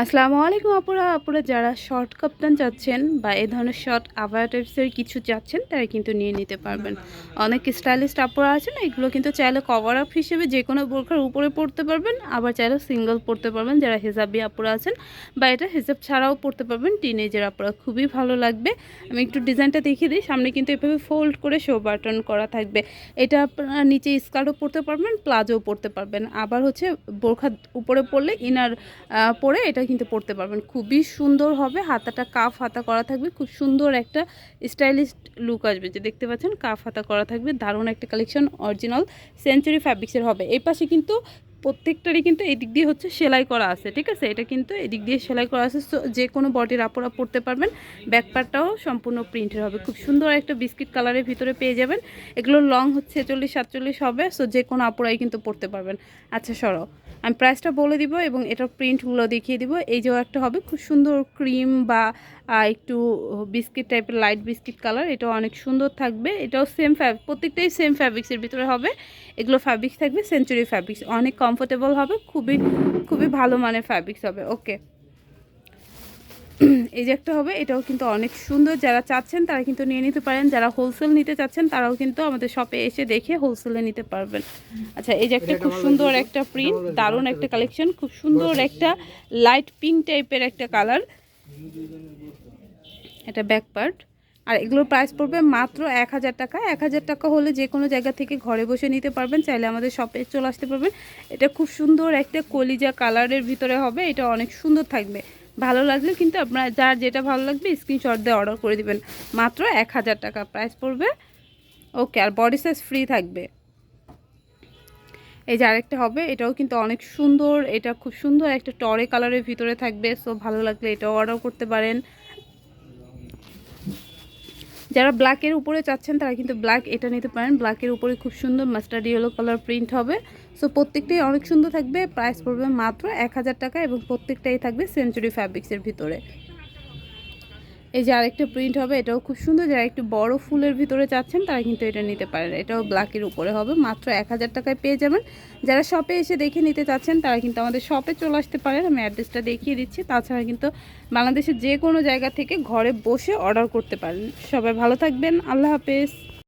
আসসালামু আলাইকুম আপুরা। আপুরা যারা শর্ট কাপ্তান চাচ্ছেন বা এই ধরনের শর্ট টাইপসের কিছু চাচ্ছেন, তারা কিন্তু নিয়ে নিতে পারবেন। অনেক স্টাইলিস্ট আপুরা আছেন, এগুলো কিন্তু চাইলে কভার আপ হিসেবে যে কোনো বোরখার উপরে পড়তে পারবেন, আবার চাইলে সিঙ্গেল পড়তে পারবেন, যারা হেজাবি আপুরা আছেন বা এটা হেজাব ছাড়াও পড়তে পারবেন টিনেজের আপুরা, খুবই ভালো লাগবে। আমি একটু ডিজাইনটা দেখিয়ে দিই, সামনে কিন্তু এভাবে ফোল্ড করে শো বাটন করা থাকবে। এটা আপনারা নিচে স্কার্টও পরতে পারবেন প্লাজোও পরতে পারবেন। আবার হচ্ছে বোরখা উপরে পড়লে ইনার পরে এটা কিন্তু পরতে পারবেন। খুবই সুন্দর হবে হাতাটা কাফ হাতা করা থাকবে খুব সুন্দর একটা স্টাইলিশ লুক আসবে। যে দেখতে পাচ্ছেন কাফ হাতা করা থাকবে দারুণ একটা কালেকশন অরিজিনাল সেঞ্চুরি ফ্যাব্রিক্সের হবে। এই পাশে কিন্তু প্রত্যেকটারই কিন্তু এদিক দিয়ে হচ্ছে সেলাই করা আছে ঠিক আছে? এটা কিন্তু এদিক দিয়ে সেলাই করা আছে So, যে কোনো বডির আপরা পরতে পারবেন। ব্যাকপারটাও সম্পূর্ণ প্রিন্টের হবে। খুব সুন্দর একটা বিস্কিট কালারের ভিতরে পেয়ে যাবেন। এগুলো লং হচ্ছে চল্লিশ সাতচল্লিশ হবে সো যে কোনো আপুরাই কিন্তু পরতে পারবেন। আচ্ছা সরো। আমি প্রাইসটা বলে দিব এবং এটার প্রিন্টগুলো দেখিয়ে দিব। এই যে একটা হবে, খুব সুন্দর ক্রিম বা একটু বিস্কিট টাইপের লাইট বিস্কিট কালার এটাও অনেক সুন্দর থাকবে। এটাও সেম ফ্যাব প্রত্যেকটাই সেম ফ্যাব্রিক্সের ভিতরে হবে। এগুলো ফ্যাব্রিক্স থাকবে সেঞ্চুরি ফ্যাব্রিক্স অনেক কমফোর্টেবল হবে, খুবই খুবই ভালো মানের ফ্যাব্রিক্স হবে ওকে এই যে একটা হবে, এটাও কিন্তু অনেক সুন্দর। যারা চাচ্ছেন তারা কিন্তু নিয়ে নিতে পারেন। যারা হোলসেল নিতে চাচ্ছেন তারাও কিন্তু আমাদের শপে এসে দেখে হোলসেলে নিতে পারবেন। আচ্ছা এই যে একটা খুব সুন্দর একটা প্রিন্ট দারুণ একটা কালেকশন খুব সুন্দর একটা লাইট পিঙ্ক টাইপের একটা কালার এটা ব্যাক পার্ট আর এগুলোর প্রাইস পড়বে মাত্র এক হাজার টাকা। এক হাজার টাকা হলে যে কোনো জায়গা থেকে ঘরে বসে নিতে পারবেন। চাইলে আমাদের শপে চলে আসতে পারবেন। এটা খুব সুন্দর একটা কলিজা কালারের ভিতরে হবে। এটা অনেক সুন্দর থাকবে। ভালো লাগলে কিন্তু আপনার যার যেটা ভালো লাগবে স্ক্রিনশট দিয়ে অর্ডার করে দিবেন। মাত্র এক হাজার টাকা প্রাইস পড়বে। ওকে আর বডি সাইজ ফ্রি থাকবে। এই যে আরেকটা হবে, এটাও কিন্তু অনেক সুন্দর, এটা খুব সুন্দর একটা টরে কালারের ভিতরে থাকবে সো ভালো লাগলে এটাও অর্ডার করতে পারেন। যারা ব্ল্যাকের উপরে চাচ্ছেন, তারা কিন্তু ব্ল্যাক এটা নিতে পারেন। ব্ল্যাকের উপরে খুব সুন্দর মাস্টার্ড ইয়েলো কালার প্রিন্ট হবে। সো প্রত্যেকটাই অনেক সুন্দর থাকবে। প্রাইস পড়বে মাত্র এক হাজার টাকা এবং প্রত্যেকটাই থাকবে সেঞ্চুরি ফ্যাব্রিক্সের ভিতরে। এই যে আরেকটা প্রিন্ট হবে, এটাও খুব সুন্দর। যারা একটু বড় ফুলের ভিতরে চাচ্ছেন, তারা কিন্তু এটা নিতে পারেন। এটাও ব্ল্যাকের উপরে হবে, মাত্র এক হাজার টাকায় পেয়ে যাবেন। যারা শপে এসে দেখে নিতে চাচ্ছেন, তারা কিন্তু আমাদের শপে চলে আসতে পারেন। আমি অ্যাড্রেসটা দেখিয়ে দিচ্ছি। তাছাড়া কিন্তু বাংলাদেশের যে কোনো জায়গা থেকে ঘরে বসে অর্ডার করতে পারেন। সবাই ভালো থাকবেন। আল্লাহ হাফেজ।